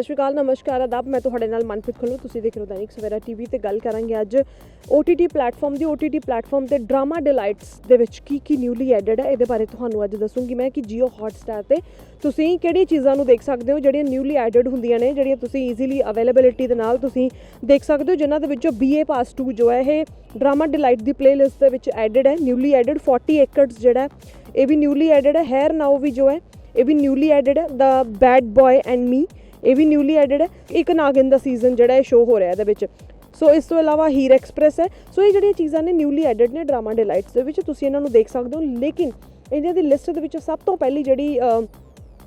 ਸਤਿ ਸ਼੍ਰੀ ਅਕਾਲ, ਨਮਸਕਾਰ ਆਦਾਬ ਮੈਂ ਤੁਹਾਡੇ ਨਾਲ ਮਨਪ੍ਰੀਤ ਖੁੱਲੂ। ਤੁਸੀਂ ਦੇਖ ਰਹੇ ਹੋ ਦੈਨਿਕ ਸਵੇਰਾ ਟੀਵੀ ਤੇ ਗੱਲ ਕਰਾਂਗੇ ਅੱਜ OTT ਪਲੇਟਫਾਰਮ ਦੀ। OTT ਪਲੇਟਫਾਰਮ ਤੇ ਡਰਾਮਾ ਡਿਲਾਈਟਸ ਦੇ ਵਿੱਚ ਕੀ ਕੀ ਨਿਊਲੀ ਐਡਡ ਹੈ, ਇਹਦੇ ਬਾਰੇ ਤੁਹਾਨੂੰ ਅੱਜ ਦੱਸੂੰਗੀ ਮੈਂ ਕਿ Jio Hotstar ਤੇ ਤੁਸੀਂ ਕਿਹੜੀ ਚੀਜ਼ਾਂ ਨੂੰ ਦੇਖ ਸਕਦੇ ਹੋ, ਜਿਹੜੀਆਂ ਨਿਊਲੀ ਐਡਡ ਹੁੰਦੀਆਂ ਨੇ, ਜਿਹੜੀਆਂ ਤੁਸੀਂ ਈਜ਼ੀਲੀ ਅਵੇਲੇਬਿਲਿਟੀ ਦੇ ਨਾਲ ਤੁਸੀਂ ਦੇਖ ਸਕਦੇ ਹੋ, ਜਿਨ੍ਹਾਂ ਦੇ ਵਿੱਚੋਂ BA Pass 2 ਜੋ ਹੈ, ਇਹ ਡਰਾਮਾ ਡਿਲਾਈਟ ਦੀ ਪਲੇਲਿਸਟ ਦੇ ਵਿੱਚ ਐਡਡ ਹੈ। ਨਿਊਲੀ ਐਡਡ 40 ਏਕੜਸ ਜਿਹੜਾ ਇਹ ਵੀ ਨਿਊਲੀ ਐਡਡ ਹੈ। ਹੈਰ ਨਾਓ ਵੀ ਜੋ ਹੈ, ਇਹ ਵੀ ਨਿਊਲੀ ਐਡਡ ਹੈ। The bad boy and me ਇਹ ਵੀ ਨਿਊਲੀ ਐਡਡ ਹੈ। ਇੱਕ ਨਾਗਿਨ ਦਾ ਸੀਜ਼ਨ ਜਿਹੜਾ ਇਹ ਸ਼ੋ ਹੋ ਰਿਹਾ ਇਹਦੇ ਵਿੱਚ। ਸੋ ਇਸ ਤੋਂ ਇਲਾਵਾ ਹੀਰ ਐਕਸਪ੍ਰੈਸ ਹੈ। ਸੋ ਇਹ ਜਿਹੜੀਆਂ ਚੀਜ਼ਾਂ ਨੇ ਨਿਊਲੀ ਐਡਡ ਨੇ ਡਰਾਮਾ ਡਿਲਾਈਟਸ ਦੇ ਵਿੱਚ, ਤੁਸੀਂ ਇਹਨਾਂ ਨੂੰ ਦੇਖ ਸਕਦੇ ਹੋ। ਲੇਕਿਨ ਇਹਨਾਂ ਦੀ ਲਿਸਟ ਦੇ ਵਿੱਚ ਸਭ ਤੋਂ ਪਹਿਲੀ ਜਿਹੜੀ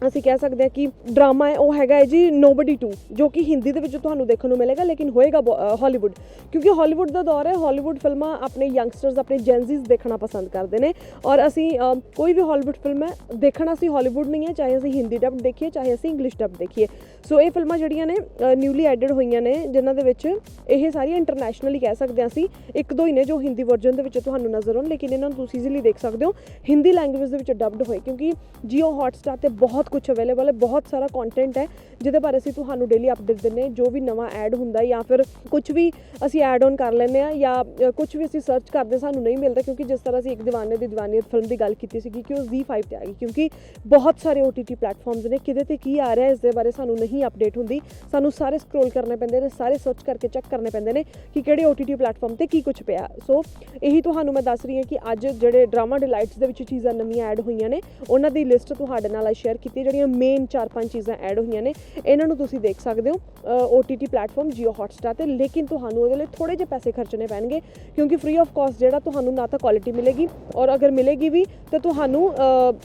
ਅਸੀਂ ਕਹਿ ਸਕਦੇ ਹਾਂ ਕਿ ਡਰਾਮਾ ਹੈ, ਉਹ ਹੈਗਾ ਹੈ ਜੀ ਨੋਬਡੀ 2 ਜੋ ਕਿ ਹਿੰਦੀ ਦੇ ਵਿੱਚ ਤੁਹਾਨੂੰ ਦੇਖਣ ਨੂੰ ਮਿਲੇਗਾ, ਲੇਕਿਨ ਹੋਏਗਾ ਹਾਲੀਵੁੱਡ ਕਿਉਂਕਿ ਹਾਲੀਵੁੱਡ ਦਾ ਦੌਰ ਹੈ ਹਾਲੀਵੁੱਡ ਫਿਲਮਾਂ ਆਪਣੇ ਯੰਗਸਟਰਸ ਆਪਣੇ ਜੈਨਜ਼ੀਸ ਦੇਖਣਾ ਪਸੰਦ ਕਰਦੇ ਨੇ ਔਰ ਅਸੀਂ ਕੋਈ ਵੀ ਹਾਲੀਵੁੱਡ ਫਿਲਮ ਹੈ, ਦੇਖਣਾ ਅਸੀਂ ਹਾਲੀਵੁੱਡ ਨਹੀਂ ਹੈ, ਚਾਹੇ ਅਸੀਂ ਹਿੰਦੀ ਡਬ ਦੇਖੀਏ, ਚਾਹੇ ਅਸੀਂ ਇੰਗਲਿਸ਼ ਡਬ ਦੇਖੀਏ। ਸੋ ਇਹ ਫਿਲਮਾਂ ਜਿਹੜੀਆਂ ਨੇ ਨਿਊਲੀ ਐਡਡ ਹੋਈਆਂ ਨੇ, ਜਿਨ੍ਹਾਂ ਦੇ ਵਿੱਚ ਇਹ ਸਾਰੀਆਂ ਇੰਟਰਨੈਸ਼ਨਲੀ ਕਹਿ ਸਕਦੇ ਹਾਂ ਅਸੀਂ, ਇੱਕ ਦੋ ਹੀ ਨੇ ਜੋ ਹਿੰਦੀ ਵਰਜ਼ਨ ਦੇ ਵਿੱਚ ਤੁਹਾਨੂੰ ਨਜ਼ਰ ਆਉਣ, ਲੇਕਿਨ ਇਹਨਾਂ ਨੂੰ ਤੁਸੀਂ ਈਜ਼ੀਲੀ ਦੇਖ ਸਕਦੇ ਹੋ। ਹਿੰਦੀ ਲੈਂਗੁਏਜ ਦੇ ਵਿੱਚ ਡਬਡ ਹੋਏ, ਕਿਉਂਕਿ Jio Hotstar ਤੇ ਬਹੁਤ ਕੁਝ ਅਵੇਲੇਬਲ ਹੈ, ਬਹੁਤ ਸਾਰਾ ਕੰਟੈਂਟ ਹੈ, ਜਿਹਦੇ ਬਾਰੇ ਅਸੀਂ ਤੁਹਾਨੂੰ ਡੇਲੀ ਅਪਡੇਟ ਦਿੰਦੇ ਹਾਂ, ਜੋ ਵੀ ਨਵਾਂ ਐਡ ਹੁੰਦਾ ਜਾਂ ਫਿਰ ਕੁਝ ਵੀ ਅਸੀਂ ਐਡ ਆਨ ਕਰ ਲੈਂਦੇ ਆ ਜਾਂ ਕੁਝ ਵੀ ਅਸੀਂ ਸਰਚ ਕਰਦੇ ਸਾਨੂੰ ਨਹੀਂ ਮਿਲਦਾ ਕਿਉਂਕਿ ਜਿਸ ਤਰ੍ਹਾਂ ਅਸੀਂ ਇੱਕ دیਵਾਨੇ ਦੀ ਦੀਵਾਨੀਅਤ ਫਿਲਮ ਦੀ ਗੱਲ ਕੀਤੀ ਸੀਗੀ ਕਿ ਉਹ Z5 ਤੇ ਆ ਗਈ ਕਿਉਂਕਿ ਬਹੁਤ ਸਾਰੇ OTT ਪਲੇਟਫਾਰਮਸ ਨੇ ਕਿਹਦੇ ਤੇ ਕੀ ਆ ਰਿਹਾ ਇਸ ਦੇ ਬਾਰੇ ਸਾਨੂੰ ਨਹੀਂ ਅਪਡੇਟ ਹੁੰਦੀ। ਸਾਨੂੰ ਸਾਰੇ ਸਕਰੋਲ ਕਰਨੇ ਪੈਂਦੇ ਨੇ, ਸਾਰੇ ਸਰਚ ਕਰਕੇ ਚੈੱਕ ਕਰਨੇ ਪੈਂਦੇ ਨੇ ਕਿ ਕਿਹੜੇ OTT ਪਲੇਟਫਾਰਮ ਤੇ ਕੀ ਕੁਝ ਪਿਆ। ਸੋ ਇਹੀ ਤੁਹਾਨੂੰ ਮੈਂ ਦੱਸ ਰਹੀ ਹਾਂ ਕਿ ਅੱਜ ਜਿਹੜੇ ਡਰਾਮਾ ਡਿਲਾਈਟਸ ਦੇ ਵਿੱਚ ਚੀਜ਼ਾਂ ਨਵੀਆਂ ਐਡ ਹੋਈਆਂ ਨੇ, ਉਹਨਾਂ ਦੀ ਲਿਸਟ ਤੁਹਾਡੇ ਨਾਲ ਸ਼ੇਅਰ ਕੀਤੀ ਹੈ, ਜਿਹੜੀਆਂ ਮੇਨ 4-5 ਚੀਜ਼ਾਂ ਐਡ ਹੋਈਆਂ ਨੇ ਇਹਨਾਂ ਨੂੰ ਤੁਸੀਂ ਦੇਖ ਸਕਦੇ ਹੋ OTT ਪਲੇਟਫਾਰਮ Jio Hotstar ਤੇ ਲੇਕਿਨ ਤੁਹਾਨੂੰ ਉਹਦੇ ਲਈ ਥੋੜੇ ਜਿਹੇ ਪੈਸੇ ਖਰਚਣੇ ਪੈਣਗੇ ਕਿਉਂਕਿ ਫ੍ਰੀ ਆਫ ਕਾਸਟ ਜਿਹੜਾ ਤੁਹਾਨੂੰ ਨਾ ਤਾਂ ਕੁਆਲਿਟੀ ਮਿਲੇਗੀ ਔਰ ਅਗਰ ਮਿਲੇਗੀ ਵੀ ਤਾਂ ਤੁਹਾਨੂੰ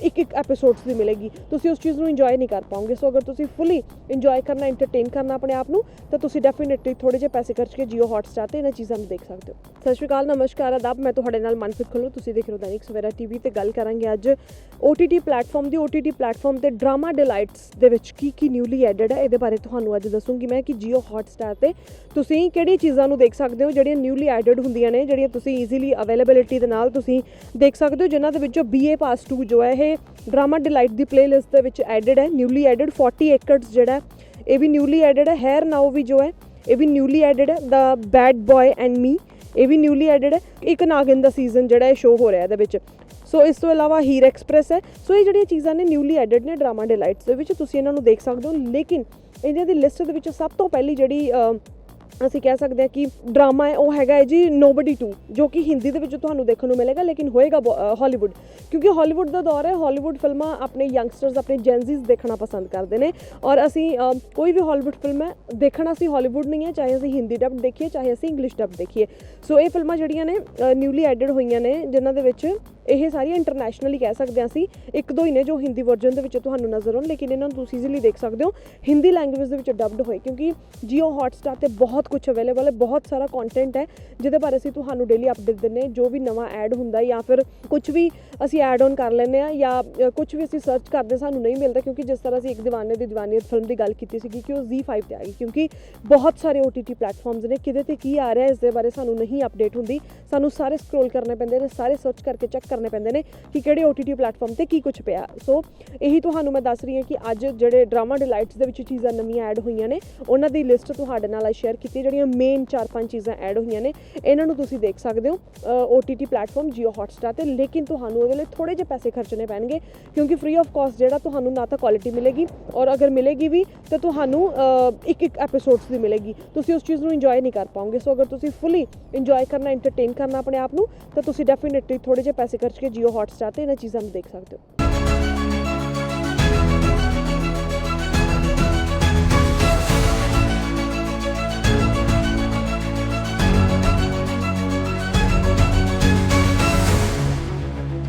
ਇੱਕ ਇੱਕ ਐਪੀਸੋਡਸ ਦੀ ਮਿਲੇਗੀ। ਤੁਸੀਂ ਉਸ ਚੀਜ਼ ਨੂੰ ਇੰਜੋਏ ਨਹੀਂ ਕਰ ਪਾਓਗੇ। ਸੋ ਅਗਰ ਤੁਸੀਂ ਫੁੱਲੀ ਇੰਜੋਏ ਕਰਨਾ ਐਂਟਰਟੇਨ ਕਰਨਾ ਆਪਣੇ ਆਪ ਨੂੰ ਤਾਂ ਤੁਸੀਂ ਡੈਫੀਨਿਟਲੀ ਥੋੜੇ ਜਿਹੇ ਪੈਸੇ ਖਰਚ ਕੇ Jio Hotstar ਤੇ ਇਹਨਾਂ ਚੀਜ਼ਾਂ ਨੂੰ ਦੇਖ ਸਕਦੇ ਹੋ। ਸਤਿ ਸ਼੍ਰੀ ਅਕਾਲ ਨਮਸਕਾਰ ਆਦਾਬ ਮੈਂ ਤੁਹਾਡੇ ਨਾਲ ਮਨਪ੍ਰੀਤ ਖੁੱਲੂ। ਤੁਸੀਂ ਦੇਖ ਰਹੇ ਹੋ ਦੈਨਿਕ ਸਵੇਰਾ ਟੀਵੀ ਤੇ ਗੱਲ ਕਰਾਂਗੇ ਅੱਜ OTT ਪਲੇਟਫਾਰਮ ਦੀ। OTT ਪਲੇਟਫਾਰਮ ਤੇ ਡਰਾਮਾ ਡਿਲਾਈਟਸ ਦੇ ਵਿੱਚ ਕੀ ਕੀ ਨਿਊਲੀ ਐਡਡ ਹੈ, ਇਹਦੇ ਬਾਰੇ ਤੁਹਾਨੂੰ ਅੱਜ ਦੱਸੂੰਗੀ ਮੈਂ ਕਿ Jio Hotstar ਤੇ ਤੁਸੀਂ ਕਿਹੜੀ ਚੀਜ਼ਾਂ ਨੂੰ ਦੇਖ ਸਕਦੇ ਹੋ, ਜਿਹੜੀਆਂ ਨਿਊਲੀ ਐਡਡ ਹੁੰਦੀਆਂ ਨੇ, ਜਿਹੜੀਆਂ ਤੁਸੀਂ ਈਜ਼ੀਲੀ ਅਵੇਲੇਬਿਲਿਟੀ ਦੇ ਨਾਲ ਤੁਸੀਂ ਦੇਖ ਸਕਦੇ ਹੋ, ਜਿਨ੍ਹਾਂ ਦੇ ਵਿੱਚੋਂ BA Pass 2 ਜੋ ਹੈ, ਇਹ ਡਰਾਮਾ ਡਿਲਾਈਟ ਦੀ ਪਲੇਲਿਸਟ ਦੇ ਵਿੱਚ ਐਡਡ ਹੈ, ਨਿਊਲੀ ਐਡਡ 40 ਏਕਰਸ ਜਿਹੜਾ ਇਹ ਵੀ ਨਿਊਲੀ ਐਡਡ ਹੈ ਹੈਰ ਨਾਓ ਵੀ ਜੋ ਹੈ, ਇਹ ਵੀ ਨਿਊਲੀ ਐਡਡ ਹੈ the bad boy and me ਇਹ ਵੀ ਨਿਊਲੀ ਐਡਡ ਹੈ, ਇੱਕ ਨਾਗਿਨ ਦਾ ਸੀਜ਼ਨ ਜਿਹੜਾ ਇਹ ਸ਼ੋ ਹੋ ਰਿਹਾ ਇਹਦੇ ਵਿੱਚ। ਸੋ ਇਸ ਤੋਂ ਇਲਾਵਾ ਹੀਰ ਐਕਸਪ੍ਰੈਸ ਹੈ। ਸੋ ਇਹ ਜਿਹੜੀਆਂ ਚੀਜ਼ਾਂ ਨੇ ਨਿਊਲੀ ਐਡਡ ਨੇ ਡਰਾਮਾ ਡਿਲਾਈਟਸ ਦੇ ਵਿੱਚ, ਤੁਸੀਂ ਇਹਨਾਂ ਨੂੰ ਦੇਖ ਸਕਦੇ ਹੋ। ਲੇਕਿਨ ਇਹਨਾਂ ਦੀ ਲਿਸਟ ਦੇ ਵਿੱਚ ਸਭ ਤੋਂ ਪਹਿਲੀ ਜਿਹੜੀ ਅਸੀਂ ਕਹਿ ਸਕਦੇ ਹਾਂ ਕਿ ਡਰਾਮਾ ਹੈ, ਉਹ ਹੈਗਾ ਹੈ ਜੀ ਨੋਬਡੀ 2 ਜੋ ਕਿ ਹਿੰਦੀ ਦੇ ਵਿੱਚ ਤੁਹਾਨੂੰ ਦੇਖਣ ਨੂੰ ਮਿਲੇਗਾ, ਲੇਕਿਨ ਹੋਏਗਾ ਹਾਲੀਵੁੱਡ ਕਿਉਂਕਿ ਹਾਲੀਵੁੱਡ ਦਾ ਦੌਰ ਹੈ ਹਾਲੀਵੁੱਡ ਫਿਲਮਾਂ ਆਪਣੇ ਯੰਗਸਟਰਸ ਆਪਣੇ ਜੈਨਜ਼ੀਸ ਦੇਖਣਾ ਪਸੰਦ ਕਰਦੇ ਨੇ। ਔਰ ਅਸੀਂ ਕੋਈ ਵੀ ਹਾਲੀਵੁੱਡ ਫਿਲਮ ਹੈ, ਦੇਖਣਾ ਅਸੀਂ ਹਾਲੀਵੁੱਡ ਨਹੀਂ ਹੈ, ਚਾਹੇ ਅਸੀਂ ਹਿੰਦੀ ਡਬ ਦੇਖੀਏ, ਚਾਹੇ ਅਸੀਂ ਇੰਗਲਿਸ਼ ਡਬ ਦੇਖੀਏ। ਸੋ ਇਹ ਫਿਲਮਾਂ ਜਿਹੜੀਆਂ ਨੇ ਨਿਊਲੀ ਐਡਡ ਹੋਈਆਂ ਨੇ, ਜਿਨ੍ਹਾਂ ਦੇ ਵਿੱਚ ਇਹ ਸਾਰੀਆਂ ਇੰਟਰਨੈਸ਼ਨਲੀ ਕਹਿ ਸਕਦੇ ਹਾਂ ਅਸੀਂ। ਇੱਕ ਦੋ ਹੀ ਨੇ ਜੋ ਹਿੰਦੀ ਵਰਜ਼ਨ ਦੇ ਵਿੱਚ ਤੁਹਾਨੂੰ ਨਜ਼ਰ ਆਉਣ, ਲੇਕਿਨ ਇਹਨਾਂ ਨੂੰ ਤੁਸੀਂ ਈਜ਼ੀਲੀ ਦੇਖ ਸਕਦੇ ਹੋ। ਹਿੰਦੀ ਲੈਂਗੁਏਜ ਦੇ ਵਿੱਚ ਡਬਡ ਹੋਏ, ਕਿਉਂਕਿ Jio Hotstar ਤੇ ਬਹੁਤ ਕੁਝ ਅਵੇਲੇਬਲ ਹੈ, ਬਹੁਤ ਸਾਰਾ ਕੰਟੈਂਟ ਹੈ, ਜਿਹਦੇ ਬਾਰੇ ਅਸੀਂ ਤੁਹਾਨੂੰ ਡੇਲੀ ਅਪਡੇਟ ਦਿੰਦੇ ਹਾਂ। ਜੋ ਵੀ ਨਵਾਂ ਐਡ ਹੁੰਦਾ ਜਾਂ ਫਿਰ ਕੁਝ ਵੀ ਅਸੀਂ ਐਡ ਆਨ ਕਰ ਲੈਂਦੇ ਆ ਜਾਂ ਕੁਝ ਵੀ ਅਸੀਂ ਸਰਚ ਕਰਦੇ ਸਾਨੂੰ ਨਹੀਂ ਮਿਲਦਾ, ਕਿਉਂਕਿ ਜਿਸ ਤਰ੍ਹਾਂ ਅਸੀਂ ਇੱਕ دیਵਾਨੇ ਦੀ ਦੀਵਾਨੀਅਤ ਫਿਲਮ ਦੀ ਗੱਲ ਕੀਤੀ ਸੀਗੀ ਕਿ ਉਹ Z5 ਤੇ ਆ ਗਈ, ਕਿਉਂਕਿ ਬਹੁਤ ਸਾਰੇ OTT ਪਲੇਟਫਾਰਮਸ ਨੇ ਕਿਹਦੇ ਤੇ ਕੀ ਆ ਰਿਹਾ, ਇਸ ਦੇ ਬਾਰੇ ਸਾਨੂੰ ਨਹੀਂ ਅਪਡੇਟ ਹੁੰਦੀ। ਸਾਨੂੰ ਸਾਰੇ ਸਕਰੋਲ ਕਰਨੇ ਪੈਂਦੇ ਨੇ, ਸਾਰੇ ਸਰਚ ਕਰਕੇ ਚੈੱਕ ਕਰਨੇ ਪੈਂਦੇ ਨੇ ਕਿ ਕਿਹੜੇ OTT ਪਲੇਟਫਾਰਮ ਤੇ ਕੀ ਕੁਝ ਪਿਆ। ਸੋ ਇਹੀ ਤੁਹਾਨੂੰ ਮੈਂ ਦੱਸ ਰਹੀ ਹਾਂ ਕਿ ਅੱਜ ਜਿਹੜੇ ਡਰਾਮਾ ਡਿਲਾਈਟਸ ਦੇ ਵਿੱਚ ਚੀਜ਼ਾਂ ਨਵੀਆਂ ਐਡ ਹੋਈਆਂ ਨੇ, ਉਹਨਾਂ ਦੀ ਲਿਸਟ ਤੁਹਾਡੇ ਨਾਲ ਸ਼ੇਅਰ ਕੀਤੀ, ਜਿਹੜੀਆਂ ਮੇਨ 4-5 ਚੀਜ਼ਾਂ ਐਡ ਹੋਈਆਂ ਨੇ, ਇਹਨਾਂ ਨੂੰ ਤੁਸੀਂ ਦੇਖ ਸਕਦੇ ਹੋ OTT ਪਲੇਟਫਾਰਮ Jio Hotstar ਤੇ, ਲੇਕਿਨ ਤੁਹਾਨੂੰ ਉਹਦੇ ਲਈ ਥੋੜੇ ਜਿਹੇ ਪੈਸੇ ਖਰਚਣੇ ਪੈਣਗੇ, ਕਿਉਂਕਿ ਫ੍ਰੀ ਆਫ ਕਾਸਟ ਜਿਹੜਾ ਤੁਹਾਨੂੰ ਨਾ ਤਾਂ ਕੁਆਲਿਟੀ ਮਿਲੇਗੀ ਔਰ ਅਗਰ ਮਿਲੇਗੀ ਵੀ, ਤਾਂ ਤੁਹਾਨੂੰ ਇੱਕ ਇੱਕ ਐਪੀਸੋਡਸ ਦੀ ਮਿਲੇਗੀ। ਤੁਸੀਂ ਉਸ ਚੀਜ਼ ਨੂੰ ਇੰਜੋਏ ਨਹੀਂ ਕਰ ਪਾਓਗੇ। ਸੋ ਅਗਰ ਤੁਸੀਂ ਫੁੱਲੀ ਇੰਜੋਏ ਕਰਨਾ ਐਂਟਰਟੇਨ ਕਰਨਾ ਆਪਣੇ ਆਪ ਨੂੰ, ਤਾਂ ਤੁਸੀਂ ਡੈਫੀਨਿਟਲੀ ਥੋੜੇ ਜਿਹੇ ਪੈਸੇ ਖਰਚ ਕੇ Jio Hotstar ਤੇ ਇਹਨਾਂ ਚੀਜ਼ਾਂ ਨੂੰ ਦੇਖ ਸਕਦੇ ਹੋ।